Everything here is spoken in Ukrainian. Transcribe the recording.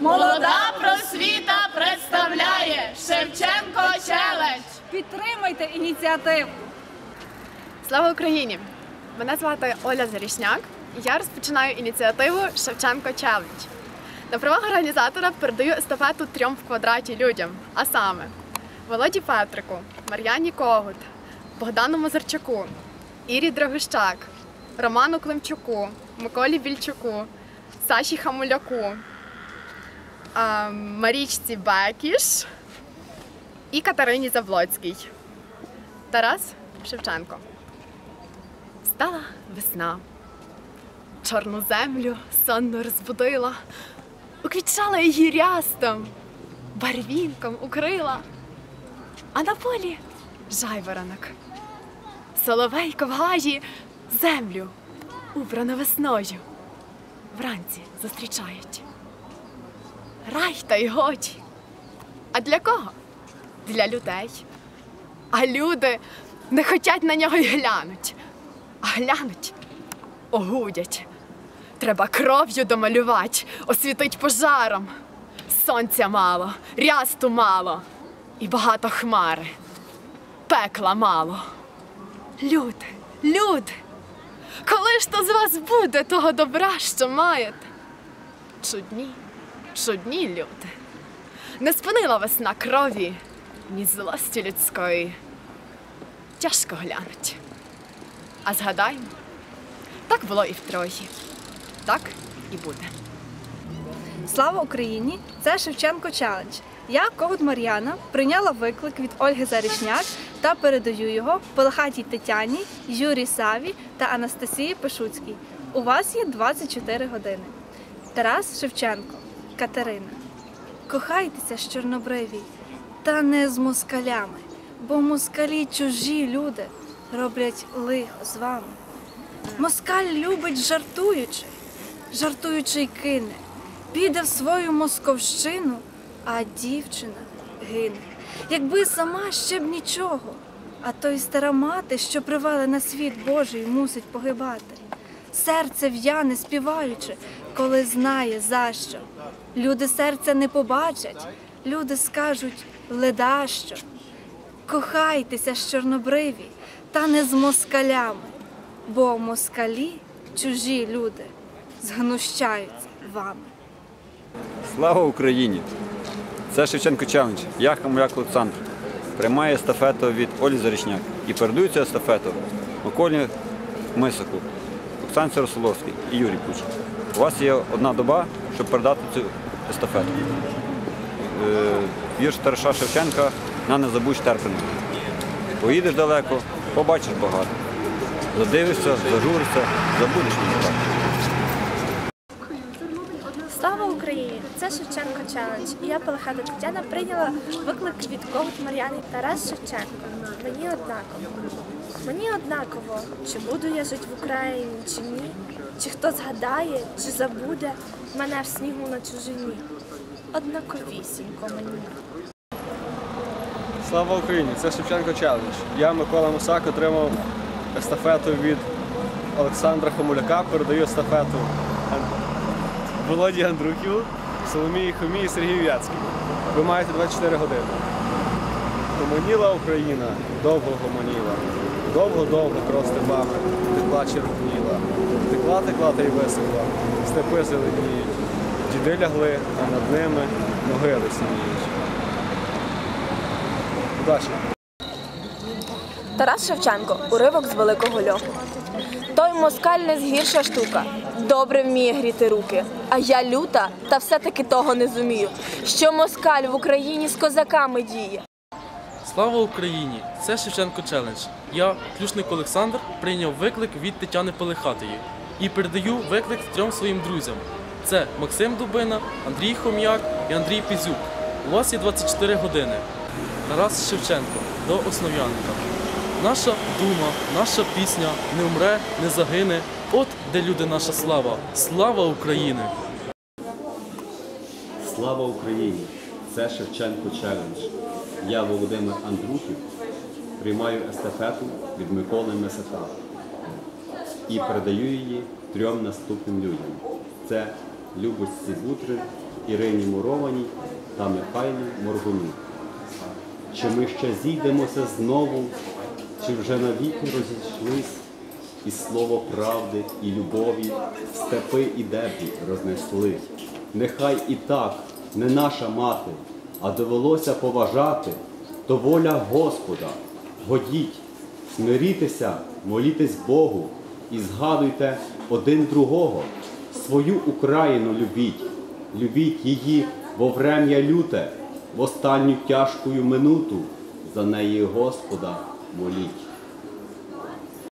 Молода просвіта представляє Шевченко Челендж. Підтримайте ініціативу. Слава Україні! Мене звати Оля Зарішняк. і Я розпочинаю ініціативу Шевченко Челендж. На правах організатора передаю естафету трьом в квадраті людям, а саме Володі Петрику, Мар'яні Когут, Богдану Мазарчуку, Ірі Драгощак, Роману Климчуку, Миколі Більчуку, Саші Хамуляку, Марічці Бекіш і Катерині Завлоцькій. Тарас Шевченко. Стала весна. Чорну землю сонно розбудила, уквітчала її рястом, барвінком укрила, а на полі жайворонок. Соловейко в гаї землю, убрану весною, вранці зустрічають. Рай та й годі. А для кого? Для людей. А люди не хотять на нього й глянуть, а глянуть, огудять. Треба кров'ю домалювати, освітить пожаром. Сонця мало, рясту мало і багато хмари. Пекла мало. Люди, люди, коли ж то з вас буде того добра, що маєте? Чудні, чудні люди. Не спинила весна крові, ні злості людської. Тяжко глянуть. А згадаймо, так було і в Трої. Так і буде. Слава Україні! Це Шевченко Челендж. Я, Когут Мар'яна, прийняла виклик від Ольги Зарішняк та передаю його Пелахатій Тетяні, Юрі Саві та Анастасії Пешуцькій. У вас є 24 години. Тарас Шевченко, Катерина. Кохайтеся з чорнобриві, та не з москалями, бо москалі чужі люди роблять лихо з вами. Москаль любить жартуючи, жартуючи кине, піде в свою московщину, а дівчина гине. Якби сама ще б нічого, а то й стара мати, що привела на світ Божий, мусить погибати. Серце в'яне співаючи, коли знає за що. Люди серця не побачать, люди скажуть ледащо. Кохайтеся з чорнобриві, та не з москалями, бо москалі, чужі люди, згнущаються вами. Слава Україні! Це Шевченко Челендж. Я Хамуляк Олександр. Приймаю естафету від Олі Зарічняк і передаю цю естафету Миколі Мисику, Оксані Саросоловській і Юрій Куч. У вас є одна доба, щоб передати цю естафету. Е, Вірш Тараша Шевченка на не забудь терпену. Поїдеш далеко, побачиш багато. Задивишся, зажуришся, забудеш ніяк. Слава Україні! Це Шевченко Челендж. І я Пелехата Тетяна прийняла виклик від Когут Мар'яни Тарас Шевченко. Мені однаково. Мені однаково, чи буду я жити в Україні, чи ні, чи хто згадає, чи забуде мене в снігу на чужині. Однаковісінько мені. Слава Україні! Це Шевченко Челендж. Я, Микола Мусак, отримав естафету від Олександра Хомуляка. Передаю естафету Володі Андрухіву, Соломії Хомі і Сергію Вяцькій. Ви маєте 24 години. Гомоніла Україна, довго гомоніла. Довго-довго кров степами, текла червоніла. Текла, текла та й висохла. Степи зеленіють. Діди лягли, а над ними могили сініють. Удачі! Тарас Шевченко, уривок з великого льоху. Той москаль не згірша штука, добре вміє гріти руки. А я люта, та все-таки того не зумію. Що москаль в Україні з козаками діє. Слава Україні! Це Шевченко Челендж. Я, Клюшник Олександр, прийняв виклик від Тетяни Пелехатої і передаю виклик трьом своїм друзям. Це Максим Дубина, Андрій Хом'як і Андрій Пізюк. У вас є 24 години. Тарас Шевченко до основ'яника. Наша дума, наша пісня не вмре, не загине. От де люди наша слава. Слава України! Слава Україні! Це Шевченко Челендж. Я Володимир Андрухів приймаю естафету від Миколи Месака і передаю її трьом наступним людям. Це Любочці Бутрин, Ірині Мурованій та Михайлу Моргуну. Чи ми ще зійдемося знову, чи вже навіки розійшлись, і слово правди і любові степи і дебрі рознесли. Нехай і так не наша мати, а довелося поважати, то воля Господа. Годіть, смирітеся, молітесь Богу і згадуйте один другого. Свою Україну любіть, любіть її во врем'я люте, в останню тяжкую минуту за неї Господа моліть.